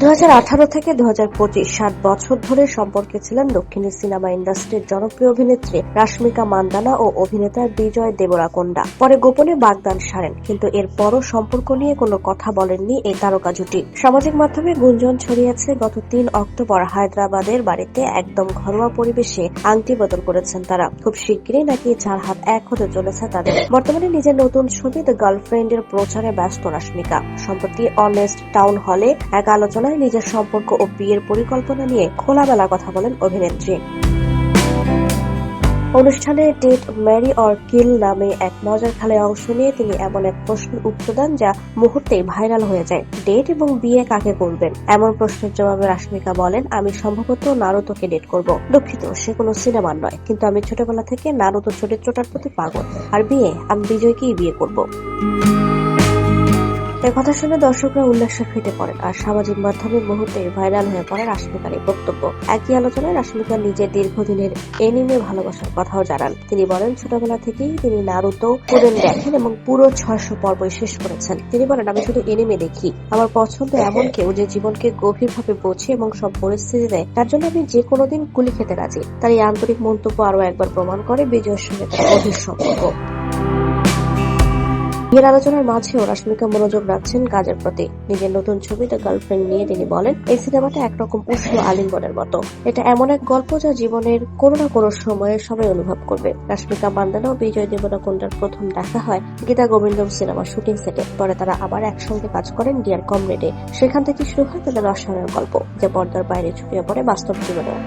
দু হাজার আঠারো থেকে দু সাত বছর ধরে সম্পর্কে ছিলেন দক্ষিণী সিনেমা ইন্ডাস্ট্রির জনপ্রিয় অভিনেত্রী রাশ্মিকা মান্দানা ও অভিনেতা বিজয় দেবরাকোন্ডা। পরে গোপনে বাগদান সারেন, কিন্তু এরপরও সম্পর্ক নিয়ে কোনো কথা বলেননি এই তারকা জুটি। সামাজিক মাধ্যমে গুঞ্জন ছড়িয়েছে, গত তিন অক্টোবর হায়দ্রাবাদের বাড়িতে একদম ঘরোয়া পরিবেশে আংটি বদল করেছেন তারা। খুব শিগগিরই নাকি চার হাত এক হতে চলেছে তাদের। বর্তমানে নিজের নতুন ছবি দ্য গার্লফ্রেন্ডের প্রচারে ব্যস্ত রাশ্মিকা। সম্প্রতি অনেস্ট টাউন হলে এক আলোচনায় নিজের সম্পর্ক ও বিয়ের পরিকল্পনা নিয়ে খোলামেলা কথা বলেন অভিনেত্রী। অনুষ্ঠানে ডেট ম্যারি অর কিল নামে এক মজার খেলায় অংশ নিয়ে তিনি এমন এক প্রশ্নের উত্তর দেন যা মুহূর্তেই ভাইরাল হয়ে যায়। ডেট এবং বিয়ে কাকে করবেন এমন প্রশ্নের জবাবে রাশ্মিকা বলেন, আমি সম্ভবত নারুতোকে ডেট করব। দুঃখিত, সে কোনো সিনেমার নয়। কিন্তু আমি ছোটবেলা থেকে নারুতো চরিত্রটার প্রতি পাগল। আর বিয়ে, আমি বিজয়কেই বিয়ে করব। এ কথা শুনে দর্শকরা উল্লাসে ফেটে পড়েন আর সামাজিক মাধ্যমে মুহূর্তে ভাইরাল হয়ে পড়ে রাশ্মিকার এই বক্তব্য। একই আলোচনায় রাশ্মিকা নিজের দীর্ঘদিনের এনিমে ভালোবাসার কথাও জানান। তিনি বলেন, ছোটবেলা থেকেই তিনি নারুতো পুরেন দেখেন এবং পুরো ছয়শো পর্বই শেষ করেছেন। তিনি বলেন, আমি শুধু এনিমে দেখি। আমার পছন্দ এমন কেউ যে জীবনকে গভীরভাবে বোঝে এবং সব পরিস্থিতি দেয় তার জন্য আমি যে কোনো দিন কুলি খেতে রাজি। তার এই আন্তরিক মন্তব্য আরও একবার প্রমাণ করে বিজয়ের সঙ্গে তার গভীর সম্পর্ক। বিয়ের আলোচনার মাঝেও রাশ্মিকা মনোযোগ রাখছেন কাজের প্রতি। নিজের নতুন ছবি দ্য গার্লফ্রেন্ড নিয়ে তিনি বলেন, এই সিনেমাটা একরকম উষ্ণ আলিঙ্গনের মতো। এটা এমন এক গল্প যা জীবনের কোনো না কোনো সময়ে সবাই অনুভব করবে। রাশ্মিকা মান্দানা ও বিজয় দেবনাকুন্ডার প্রথম দেখা হয় গীতা গোবিন্দম সিনেমা শুটিং সেটে। পরে তারা আবার একসঙ্গে কাজ করেন ডিয়ার কমরেডে। সেখান থেকে শুরু হয় তাদের রসায়নের গল্প, যা পর্দার বাইরে ছড়িয়ে পড়ে বাস্তব জীবনেও।